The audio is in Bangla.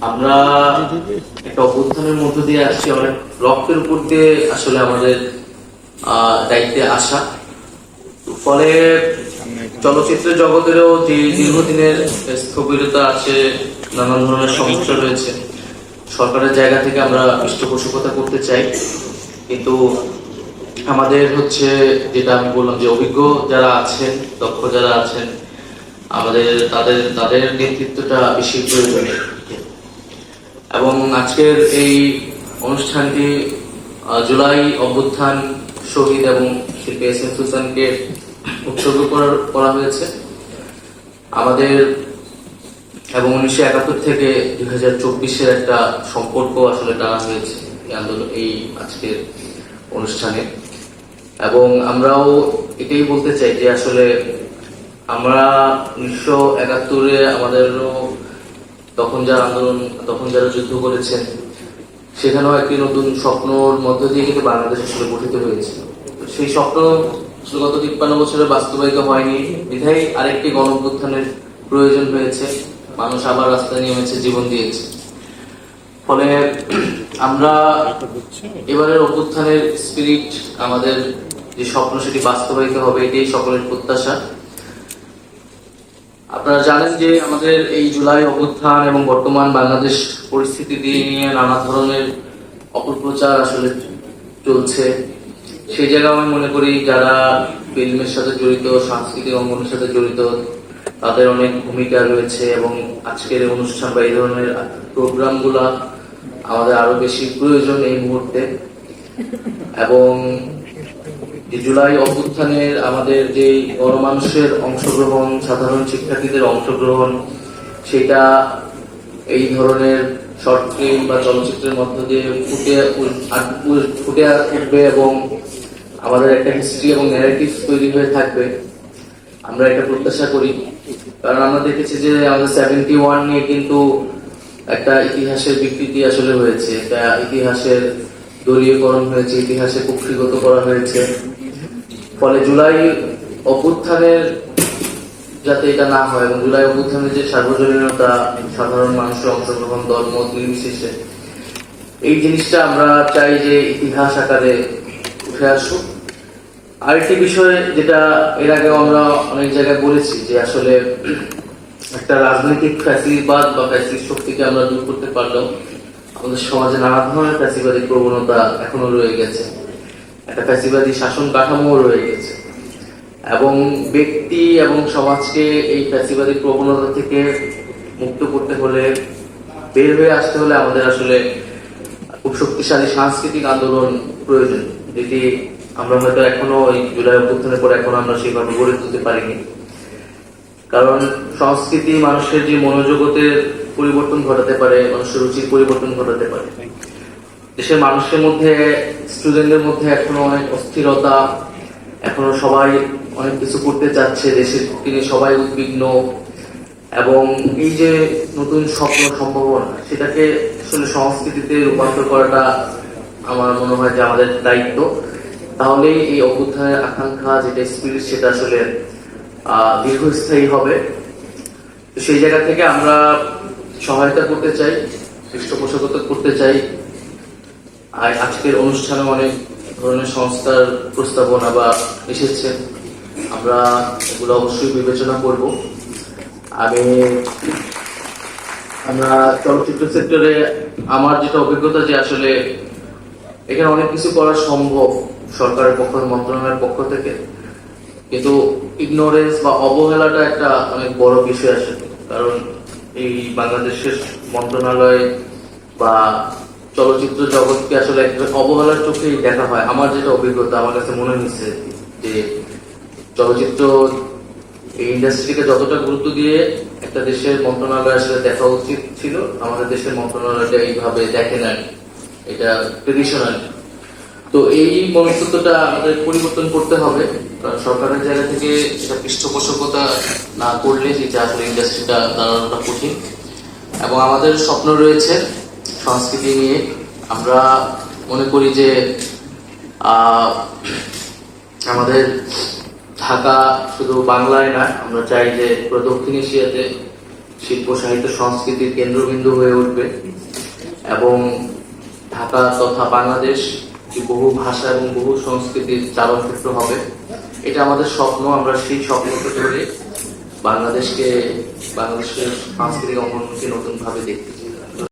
আমরা একটা অভ্যুত্থানের মধ্য দিয়ে আসছি অনেক রক্তের উপর দিয়ে আসলে আমাদের দায়িত্বে আসা। ফলে চলচ্চিত্র জগতেরও যে দীর্ঘদিনের স্থবিরতা আছে, নানান ধরনের সমস্যা রয়েছে। সরকারের জায়গা থেকে আমরা পৃষ্ঠপোষকতা করতে চাই। কিন্তু আমাদের হচ্ছে যেটা আমি বললাম যে অভিজ্ঞ যারা আছেন, দক্ষ যারা আছেন, আমাদের, তাদের তাদের নেতৃত্বটা বেশি প্রয়োজনীয়। এবং আজকের এই অনুষ্ঠানটি জুলাই অভ্যুত্থান শহীদ এবং শিল্পী এস এম সুসানকে উৎসর্গ করা হয়েছে। আমাদের এবং উনিশশো একাত্তর থেকে দুই হাজার চব্বিশের একটা সম্পর্ক আসলে টানা হয়েছে এই আন্দোলন, এই আজকের অনুষ্ঠানে। এবং আমরাও এটাই বলতে চাই যে আসলে আমরা উনিশশো একাত্তরে আমাদেরও তখন যারা আন্দোলন, তখন যারা যুদ্ধ করেছেন, সেখানেও একটি নতুন স্বপ্নর মধ্য দিয়ে কিন্তু বাংলাদেশ আসলে গঠিত হয়েছিল সেই স্বপ্ন গত তিপ্পান্ন বছরে বাস্তবায়িত হয়নি। বিধায় আরেকটি গণ অভ্যুত্থানের প্রয়োজন হয়েছে। মানুষ আবার রাস্তায় নেমেছে, জীবন দিয়েছে। ফলে আমরা এবারের অভ্যুত্থানের স্পিরিট আমাদের যে স্বপ্ন, সেটি বাস্তবায়িত হবে, এটাই সকলের প্রত্যাশা। আপনারা জানেন যে আমাদের এই জুলাই অভ্যুত্থান এবং বর্তমান বাংলাদেশ পরিস্থিতি দিয়ে নিয়ে নানা ধরনের অপপ্রচার আসলে চলছে। সেই জায়গায় আমি মনে করি যারা ফিল্মের সাথে জড়িত, সাংস্কৃতিক অঙ্গনের সাথে জড়িত, তাদের অনেক ভূমিকা রয়েছে এবং আজকের অনুষ্ঠান বা এই ধরনের প্রোগ্রামগুলা আমাদের আরও বেশি প্রয়োজন এই মুহূর্তে। এবং যে জুলাই অভ্যুত্থানের আমাদের যে গণমানুষের অংশগ্রহণ, সাধারণ শিক্ষার্থীদের অংশগ্রহণ, সেটা এই ধরনের শর্ট ফিল্ম বা চলচ্চিত্রের মধ্য দিয়ে ফুটে ফুটে উঠবে এবং আমাদের একটা হিস্ট্রি এবং ন্যারেটিভ তৈরি হয়ে থাকবে। আমরা এটা প্রত্যাশা করি। কারণ আমরা দেখেছি যে আমাদের সেভেন্টি ওয়ান নিয়ে কিন্তু একটা ইতিহাসের বিকৃতি আসলে হয়েছে। একটা ইতিহাসের দলীয়করণ হয়েছে, ইতিহাসে কক্ষিগত করা হয়েছে। ফলে জুলাই অভ্যুত্থানের যাতে এটা না হয় এবং জুলাই অভ্যুত্থানের যে সার্বজনীনতা, সাধারণ মানুষের অংশগ্রহণ, দল, মত নির্বিশেষে, এই জিনিসটা আমরা চাই যে ইতিহাস আকারে উঠে আসুক। আরেকটি বিষয় যেটা এর আগে আমরা অনেক জায়গায় বলেছি যে আসলে একটা রাজনৈতিক ফ্যাসিবাদ বা ফ্যাসিস্ট শক্তিকে আমরা দূর করতে পারলেও আমাদের সমাজে নানা ধরনের ফ্যাসিবাদী প্রবণতা এখনও রয়ে গেছে। একটা ফ্যাসিবাদী শাসন কাঠামো রয়ে গেছে। এবং ব্যক্তি এবং সমাজকে এই ফ্যাসিবাদী প্রবণতা থেকে মুক্ত করতে হলে, বের হয়ে আসতে হলে আমাদের আসলে খুব শক্তিশালী সাংস্কৃতিক আন্দোলন প্রয়োজন, যেটি আমরা হয়তো এখনও এই জুলাই অভ্যুত্থানের পর এখনও আমরা সেভাবে গড়ে তুলতে পারিনি। কারণ সংস্কৃতি মানুষের যে মনোজগতের পরিবর্তন ঘটাতে পারে, মানুষের রুচির পরিবর্তন ঘটাতে পারে। দেশের মানুষের মধ্যে স্টুডেন্টদের মধ্যে এখনও অনেক অস্থিরতা, এখনও সবাই অনেক কিছু করতে চাচ্ছে, দেশের তিনি সবাই উদ্বিগ্ন, এবং এই যে নতুন স্বপ্ন সম্ভাবনা, সেটাকে আসলে সংস্কৃতিতে রূপান্তর করাটা আমার মনে হয় যে আমাদের দায়িত্ব। তাহলে এই অভ্যুত্থানের আকাঙ্ক্ষা, যেটা স্পিরিট সেটা আসলে দীর্ঘস্থায়ী হবে। সেই জায়গা থেকে আমরা সহায়তা করতে চাই, পৃষ্ঠপোষকতা করতে চাই আর আজকের অনুষ্ঠানে অনেক ধরনের সংস্থার প্রস্তাবনা বা এসেছে। আমরা এগুলো অবশ্যই বিবেচনা করব। আমি, আমরা চলচ্চিত্র সেক্টরে আমার যেটা অভিজ্ঞতা যে আসলে এখানে অনেক কিছু করা সম্ভব সরকারের পক্ষ মন্ত্রণালয়ের পক্ষ থেকে। কিন্তু ইগনোরেন্স বা অবহেলাটা একটা অনেক বড় বিষয় আসে। কারণ এই বাংলাদেশের মন্ত্রণালয় বা চলচ্চিত্র জগৎকে আসলে অবহেলার চোখেই দেখা হয়। আমার যেটা অভিজ্ঞতা, আমার কাছে মনে হয়েছে যে চলচ্চিত্র এই ইন্ডাস্ট্রিকে যতটা গুরুত্ব দিয়ে একটা দেশের মন্ত্রণালয় আসলে দেখা উচিত ছিল, আমাদের দেশের মন্ত্রণালয়টা এইভাবে দেখে না এটা ট্রেডিশনাল তো এই মনস্তত্বটা আমাদের পরিবর্তন করতে হবে, কারণ সরকারের জায়গা থেকে এটা পৃষ্ঠপোষকতা না করলে যেটা আসলে ইন্ডাস্ট্রিটা দাঁড়ানোটা কঠিন। এবং আমাদের স্বপ্ন রয়েছে সংস্কৃতি নিয়ে আমরা মনে করি যে আমাদের ঢাকা শুধু বাংলায় না, আমরা চাই যে পুরো দক্ষিণ এশিয়াতে শিল্প, সাহিত্য, সংস্কৃতির কেন্দ্রবিন্দু হয়ে উঠবে। এবং ঢাকা তথা বাংলাদেশ বহু ভাষা এবং বহু সংস্কৃতির চালক্ষেত্র হবে, এটা আমাদের স্বপ্ন। আমরা সেই স্বপ্নকে ধরে বাংলাদেশকে, বাংলাদেশের সাংস্কৃতিক অঙ্গনকে নতুন ভাবে দেখতে